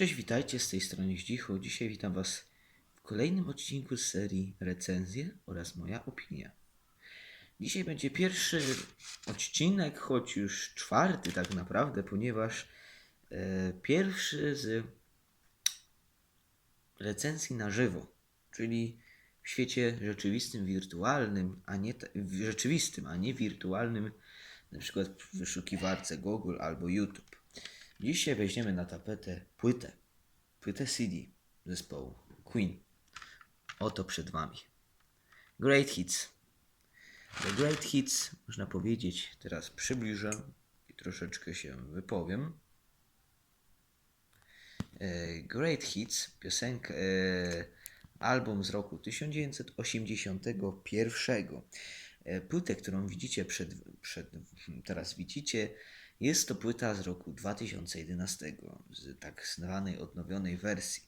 Cześć, witajcie z tej strony Zdzichu. Dzisiaj witam Was w kolejnym odcinku z serii Recenzje oraz moja opinia. Dzisiaj będzie pierwszy odcinek, choć już czwarty tak naprawdę, ponieważ e, pierwszy z recenzji na żywo, czyli w świecie rzeczywistym, wirtualnym, a nie rzeczywistym, a nie wirtualnym, na przykład w wyszukiwarce Google albo YouTube. Dzisiaj weźmiemy na tapetę płytę, płytę CD zespołu Queen. Oto przed Wami. Great Hits. The Great Hits, można powiedzieć, teraz przybliżę i troszeczkę się wypowiem. E, Great Hits, piosenka, e, album z roku 1981. E, Płytę, którą widzicie przed, przed, teraz widzicie, jest to płyta z roku 2011, z tak zwanej odnowionej wersji.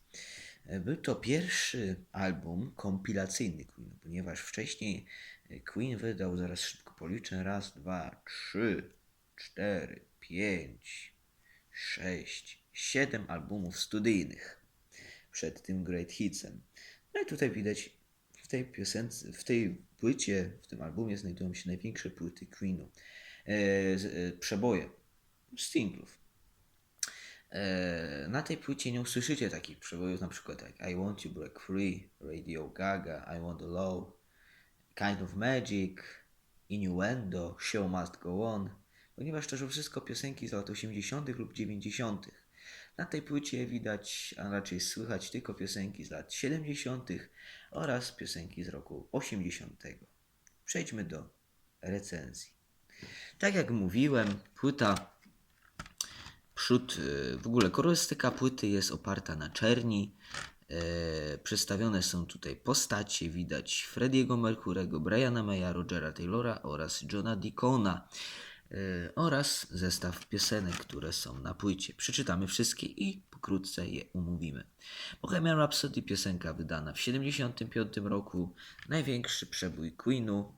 E, Był to pierwszy album kompilacyjny Queen, ponieważ wcześniej Queen wydał, zaraz szybko policzę, raz, dwa, trzy, cztery, pięć, sześć, siedem albumów studyjnych przed tym Great Hitsem. No i tutaj widać w tej piosence, w tej płycie, w tym albumie znajdują się największe płyty Queenu. E, e, przeboje singlów. E, na tej płycie nie usłyszycie takich przebojów na przykład jak I Want You Break Free, Radio Gaga, I Want the Low, Kind of Magic, Innuendo, Show Must Go On, ponieważ to są wszystko piosenki z lat 80. lub 90. Na tej płycie widać, a raczej słychać tylko piosenki z lat 70. oraz piosenki z roku 80. Przejdźmy do recenzji. Tak jak mówiłem, płyta przód, y, w ogóle kolorystyka płyty jest oparta na czerni. E, Przedstawione są tutaj postacie, widać Frediego Mercurego, Briana Maya, Rogera Taylora oraz Johna Deacona e, oraz zestaw piosenek, które są na płycie. Przeczytamy wszystkie i pokrótce je umówimy. Bohemian Rhapsody piosenka wydana w 1975 roku, największy przebój Queenu,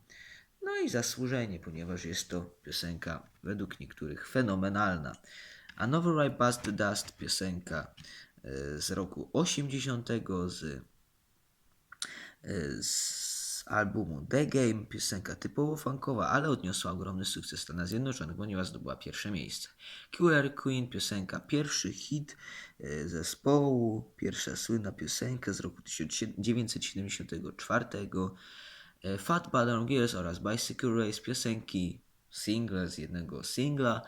no i zasłużenie, ponieważ jest to piosenka według niektórych fenomenalna. A Nowy Right Bust the Dust piosenka e, z roku 80 z, e, z albumu The Game, piosenka typowo funkowa, ale odniosła ogromny sukces w Stanach Zjednoczonych, ponieważ zdobyła pierwsze miejsce. Killer Queen, piosenka pierwszy hit e, zespołu, pierwsza słynna piosenka z roku 1974. E, Fat on Gears oraz Bicycle Race piosenki single z jednego singla.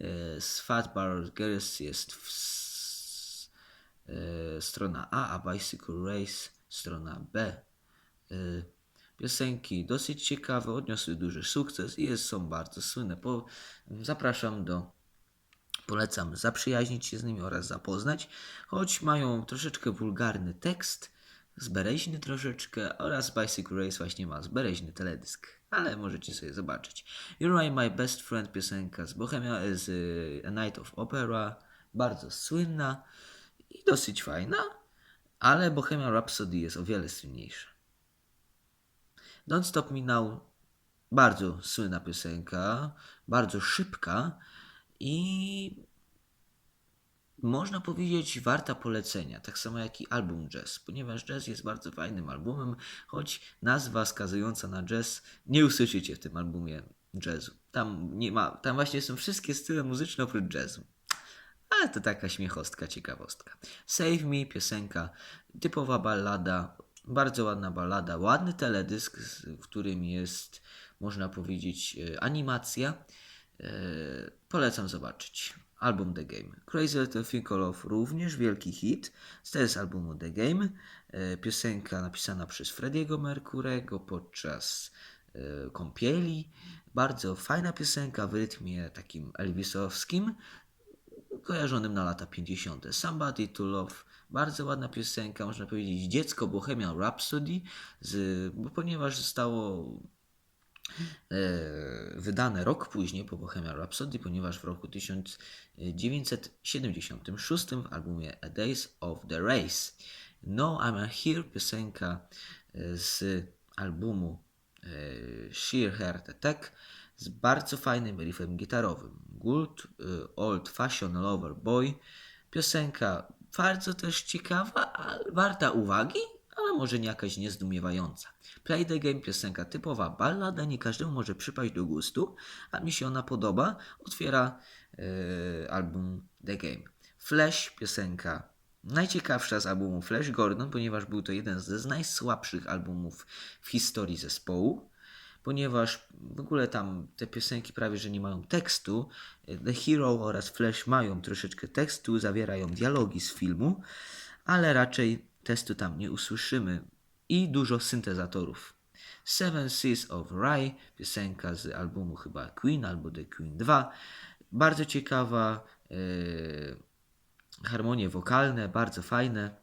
E, Z Fat Bad on Gears jest w, e, strona A, a Bicycle Race strona B. E, Piosenki dosyć ciekawe, odniosły duży sukces i są bardzo słynne. Po, zapraszam do Polecam zaprzyjaźnić się z nimi oraz zapoznać, choć mają troszeczkę wulgarny tekst, zbereźny troszeczkę oraz Bicycle Race właśnie ma zbereźny teledysk, ale możecie sobie zobaczyć. You're My Best Friend piosenka z Bohemia, z A Night of Opera, bardzo słynna i dosyć fajna, ale Bohemian Rhapsody jest o wiele słynniejsza. Don't Stop Me Now bardzo słynna piosenka, bardzo szybka i można powiedzieć warta polecenia, tak samo jak i album jazz, ponieważ jazz jest bardzo fajnym albumem, choć nazwa skazująca na jazz nie usłyszycie w tym albumie jazzu. Tam nie ma, tam właśnie są wszystkie style muzyczne oprócz jazzu. Ale to taka śmiechostka, ciekawostka. Save Me, piosenka, typowa ballada, bardzo ładna ballada, ładny teledysk, w którym jest, można powiedzieć, e, animacja. E, Polecam zobaczyć. Album The Game. Crazy Little Thing Love również wielki hit. To jest albumu The Game. E, Piosenka napisana przez Frediego Mercurego podczas e, kąpieli. Bardzo fajna piosenka w rytmie takim elvisowskim kojarzonym na lata 50. Somebody to Love, bardzo ładna piosenka, można powiedzieć dziecko Bohemian Rhapsody, z, ponieważ zostało wydane rok później po Bohemian Rhapsody, ponieważ w roku 1976 w albumie A Days of the Race. No I'm Here piosenka e, z albumu e, Sheer Heart Attack z bardzo fajnym riffem gitarowym. Good e, Old Fashion Lover Boy, piosenka bardzo też ciekawa, ale warta uwagi, ale może nie jakaś niezdumiewająca. Play the Game, piosenka typowa ballada, nie każdemu może przypaść do gustu, a mi się ona podoba. Otwiera e, album The Game. Flash, piosenka najciekawsza z albumu Flash Gordon, ponieważ był to jeden z najsłabszych albumów w historii zespołu ponieważ w ogóle tam te piosenki prawie że nie mają tekstu. The Hero oraz Flash mają troszeczkę tekstu, zawierają dialogi z filmu, ale raczej testu tam nie usłyszymy. I dużo syntezatorów. Seven Seas of Rye, piosenka z albumu chyba Queen albo The Queen 2. Bardzo ciekawa, yy, harmonie wokalne, bardzo fajne.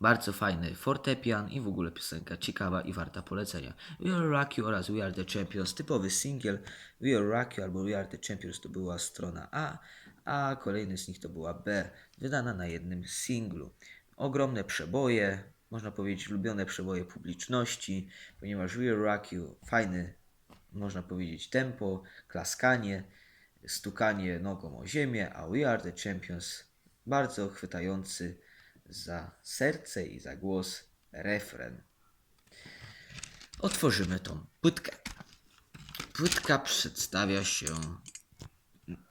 Bardzo fajny fortepian i w ogóle piosenka ciekawa i warta polecenia. We Are Rock You oraz We Are The Champions, typowy singiel. We Are Rock You albo We Are The Champions to była strona A, a kolejny z nich to była B, wydana na jednym singlu. Ogromne przeboje, można powiedzieć ulubione przeboje publiczności, ponieważ Rock You, fajny, można powiedzieć tempo, klaskanie, stukanie nogą o ziemię, a We Are The Champions, bardzo chwytający za serce i za głos refren. Otworzymy tą płytkę. Płytka przedstawia się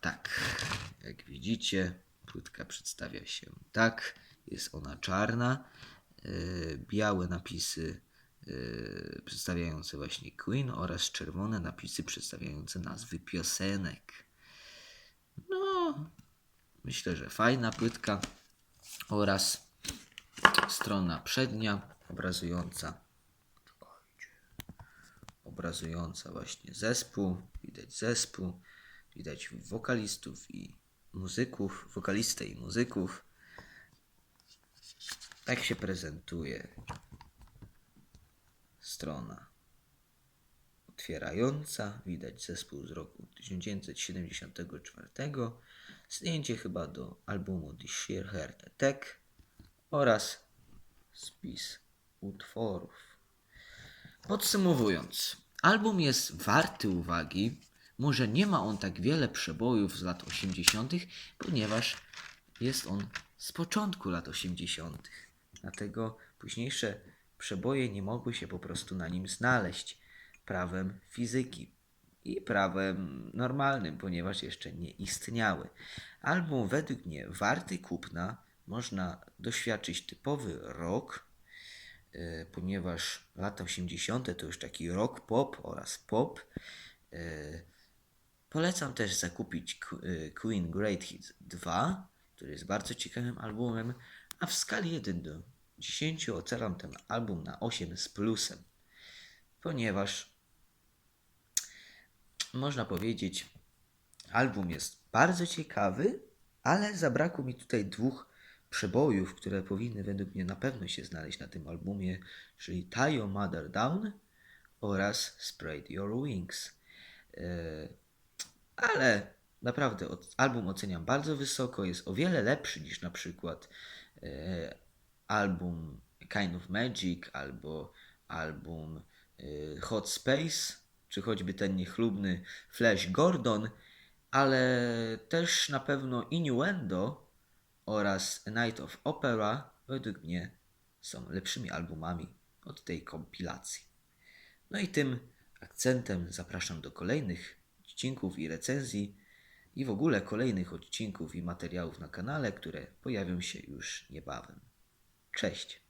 tak. Jak widzicie, płytka przedstawia się tak. Jest ona czarna. Yy, białe napisy yy, przedstawiające właśnie Queen oraz czerwone napisy przedstawiające nazwy piosenek. No, myślę, że fajna płytka oraz strona przednia obrazująca obrazująca właśnie zespół, widać zespół, widać wokalistów i muzyków, wokalistę i muzyków. Tak się prezentuje strona otwierająca. Widać zespół z roku 1974. Zdjęcie chyba do albumu The Sheer Heart Attack oraz spis utworów. Podsumowując, album jest warty uwagi. Może nie ma on tak wiele przebojów z lat 80., ponieważ jest on z początku lat 80. Dlatego późniejsze przeboje nie mogły się po prostu na nim znaleźć prawem fizyki i prawem normalnym, ponieważ jeszcze nie istniały. Album według mnie warty kupna, można doświadczyć typowy rock, e, ponieważ lata 80. to już taki rock pop oraz pop. E, Polecam też zakupić e, Queen Great Hits 2, który jest bardzo ciekawym albumem, a w skali 1 do 10 ocelam ten album na 8 z plusem, ponieważ można powiedzieć, album jest bardzo ciekawy, ale zabrakło mi tutaj dwóch przebojów, które powinny według mnie na pewno się znaleźć na tym albumie, czyli Tie Your Mother Down oraz Spread Your Wings. E, ale naprawdę album oceniam bardzo wysoko, jest o wiele lepszy niż na przykład e, album Kind of Magic albo album e, Hot Space, czy choćby ten niechlubny Flash Gordon, ale też na pewno Innuendo oraz Night of Opera według mnie są lepszymi albumami od tej kompilacji. No i tym akcentem zapraszam do kolejnych odcinków i recenzji i w ogóle kolejnych odcinków i materiałów na kanale, które pojawią się już niebawem. Cześć!